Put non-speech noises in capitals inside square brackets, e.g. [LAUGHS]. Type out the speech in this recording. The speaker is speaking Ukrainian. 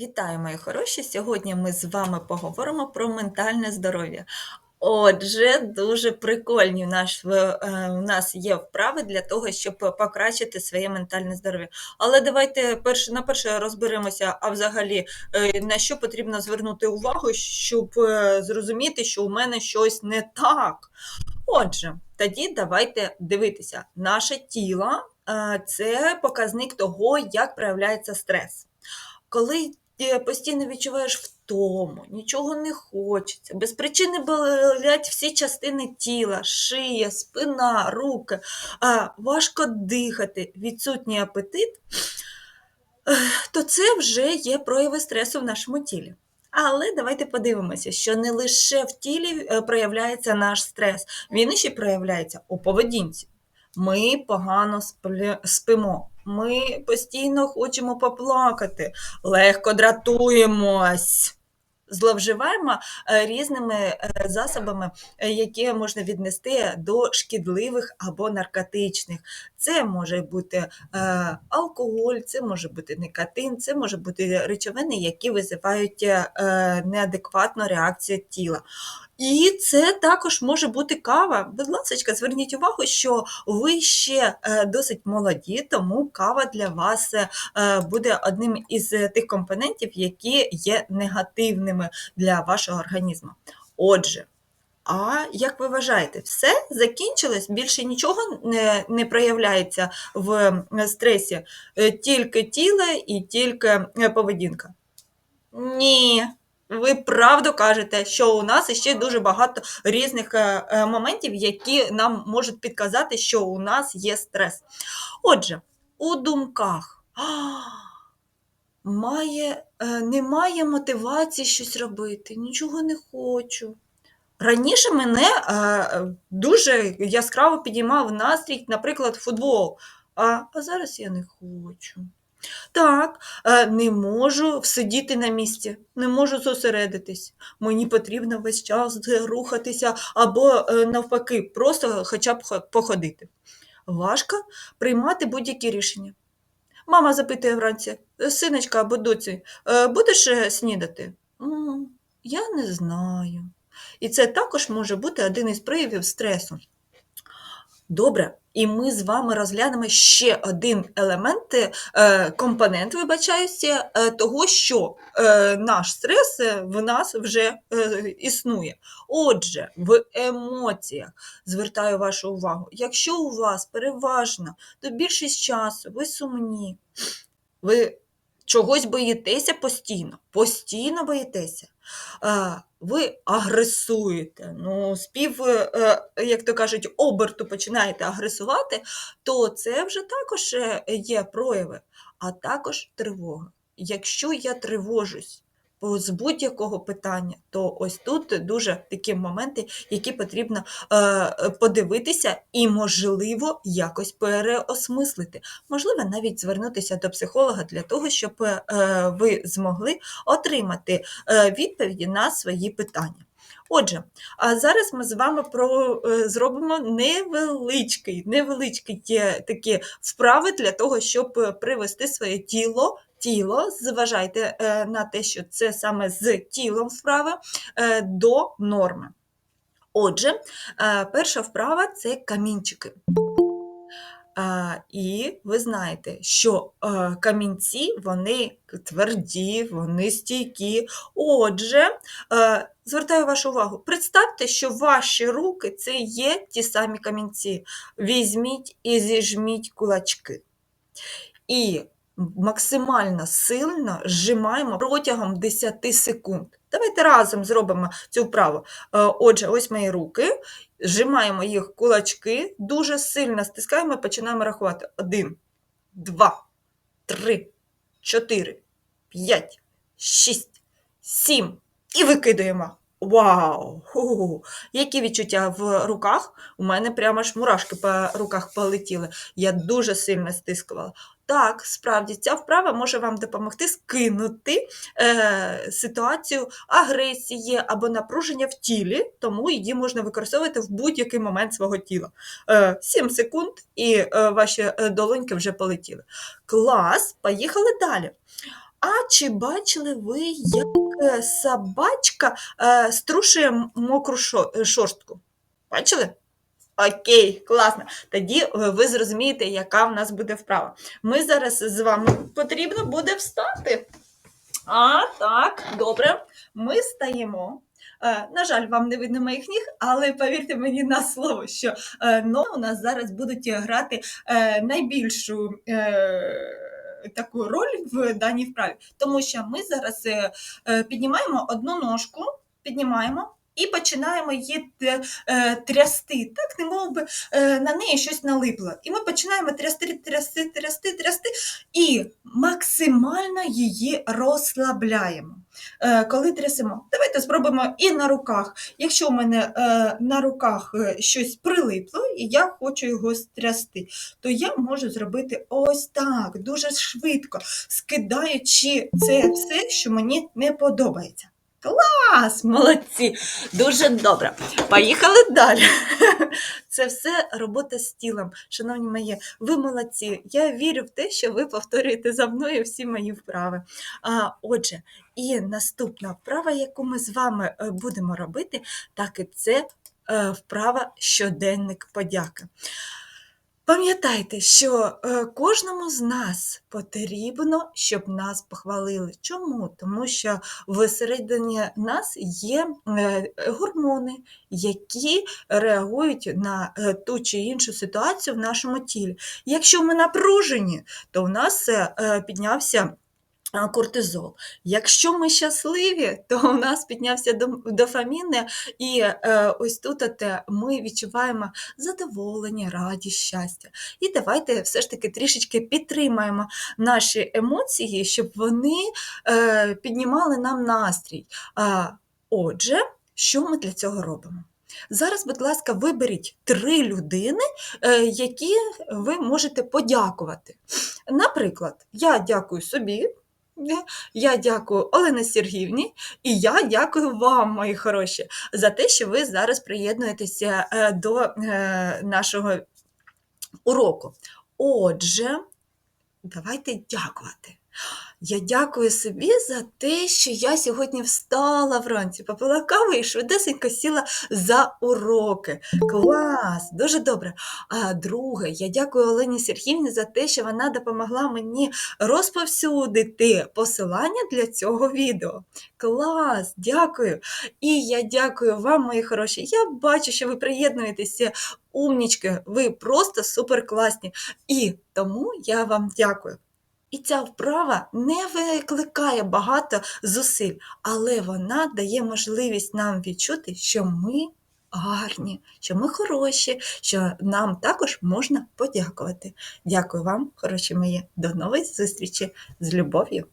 Вітаю, мої хороші! Сьогодні ми з вами поговоримо про ментальне здоров'я. Отже, дуже прикольні наш, е, у нас є вправи для того, щоб покращити своє ментальне здоров'я. Але давайте перш, на перше розберемося, а взагалі е, на що потрібно звернути увагу, щоб е, зрозуміти, що у мене щось не так. Отже, тоді давайте дивитися. Наше тіло е, це показник того, як проявляється стрес. Коли постійно відчуваєш втому, нічого не хочеться, без причини болять всі частини тіла, шия, спина, руки, а, важко дихати, відсутній апетит, то це вже є прояви стресу в нашому тілі. Але давайте подивимося, що не лише в тілі е, проявляється наш стрес, він ще проявляється у поведінці. Ми погано спимо, ми постійно хочемо поплакати, легко дратуємось. Зловживаємо е, різними е, засобами, е, які можна віднести до шкідливих або наркотичних. Це може бути е, алкоголь, це може бути никотин, це може бути речовини, які визивають е, неадекватну реакцію тіла. І це також може бути кава. Будь ласка, зверніть увагу, що ви ще е, досить молоді, тому кава для вас буде одним із тих компонентів, які є негативними для вашого організму. Отже, а як ви вважаєте, все закінчилось? Більше нічого не, не проявляється в е, стресі, Е, тільки тіло і тільки е, поведінка? Ні. Ви правду кажете, що у нас ще дуже багато різних моментів, які нам можуть підказати, що у нас є стрес. Отже, у думках має, немає мотивації щось робити, нічого не хочу. Раніше мене е, дуже яскраво підіймав настрій, наприклад, футбол, а, а зараз я не хочу. Так, е, не можу сидіти на місці, не можу зосередитись. Мені потрібно весь час рухатися або е, навпаки, просто хоча б походити. Важко приймати будь-які рішення. Мама запитує вранці, «Е, синочка або доці, «е, будеш е, снідати? «М, Я не знаю. І це також може бути один із проявів стресу. Добре, і ми з вами розглянемо ще один елемент, е, компонент, вибачаюся, е, того, що е, наш стрес в нас вже існує. Отже, в емоціях звертаю вашу увагу, якщо у вас переважно то більшість часу ви сумні, ви чогось боїтеся постійно, постійно боїтеся. А, ви агресуєте, ну, спів, е, е, як то кажуть, оберту починаєте агресувати, то це вже також е, є прояви, а також тривога. Якщо я тривожусь з будь-якого питання, то ось тут дуже такі моменти, які потрібно е, подивитися і, можливо, якось переосмислити. Можливо, навіть звернутися до психолога для того, щоб е, ви змогли отримати е, відповіді на свої питання. Отже, а зараз ми з вами про, зробимо невеличкий, невеличкі такі вправи для того, щоб привести своє тіло. Тіло, зважайте е, на те, що це саме з тілом вправи е, до норми. Отже, е, перша вправа це камінчики. І ви знаєте, що камінці вони тверді, вони стійкі. Отже, звертаю вашу увагу, представте, що ваші руки це є ті самі камінці. Візьміть і зіжміть кулачки. І максимально сильно зжимаємо протягом 10 секунд. Давайте разом зробимо цю вправу. Е, Отже, ось мої руки. Зжимаємо їх кулачки, дуже сильно стискаємо і починаємо рахувати. Один, два, три, чотири, п'ять, шість, сім. І викидаємо. Вау! Ху-ху-ху. Які відчуття в руках? У мене прямо аж мурашки по руках полетіли. Я дуже сильно стискувала. Так, справді, ця вправа може вам допомогти скинути е, ситуацію агресії або напруження в тілі, тому її можна використовувати в будь-який момент свого тіла. Е, 7 секунд, і е, ваші е, долоньки вже полетіли. Клас, поїхали далі. А чи бачили ви, як е, собачка е, струшує мокру е, шорстку? Бачили? Окей, класно. Тоді ви зрозумієте, яка в нас буде вправа. Ми зараз з вами потрібно буде встати. А, так, добре. Ми стаємо. На жаль, вам не видно моїх ніг, але повірте мені на слово, що ноги у нас зараз будуть грати найбільшу таку роль в даній вправі. Тому що ми зараз е, е, піднімаємо одну ножку, піднімаємо. І починаємо її е, трясти, так, немов би е, на неї щось налипло. І ми починаємо трясти, трясти, трясти, трясти, і максимально її розслабляємо. Е, коли трясемо, давайте спробуємо і на руках. Якщо у мене на руках щось прилипло, і я хочу його стрясти, то я можу зробити ось так, дуже швидко, скидаючи це все, що мені не подобається. Клас, молодці, дуже добре. Поїхали далі. [LAUGHS] Це все робота з тілом. Шановні мої, ви молодці. Я вірю в те, що ви повторюєте за мною всі мої вправи. А, отже, і наступна вправа, яку ми з вами е, будемо робити, так і це е, вправа щоденник подяки. Пам'ятайте, що е, кожному з нас потрібно, щоб нас похвалили. Чому? Тому що всередині нас є е, гормони, які реагують на е, ту чи іншу ситуацію в нашому тілі. Якщо ми напружені, то в нас піднявся кортизол. Якщо ми щасливі, то у нас піднявся дофамін, і е, ось тут от, ми відчуваємо задоволення, радість, щастя. І давайте все ж таки трішечки підтримаємо наші емоції, щоб вони е, піднімали нам настрій. Отже, що ми для цього робимо? Зараз, будь ласка, виберіть три людини, е, які ви можете подякувати. Наприклад, я дякую собі, я дякую Олені Сергіївні, і я дякую вам, мої хороші, за те, що ви зараз приєднуєтеся е, до е, нашого уроку. Отже, давайте дякувати. Я дякую собі за те, що я сьогодні встала вранці, попила каву і швидесенько сіла за уроки. Клас! Дуже добре. А друге, я дякую Олені Сергіївні за те, що вона допомогла мені розповсюдити посилання для цього відео. Клас! Дякую! І я дякую вам, мої хороші. Я бачу, що ви приєднуєтеся. Умнічки, ви просто суперкласні. І тому я вам дякую. І ця вправа не викликає багато зусиль, але вона дає можливість нам відчути, що ми гарні, що ми хороші, що нам також можна подякувати. Дякую вам, хороші мої. До нової зустрічі з любов'ю.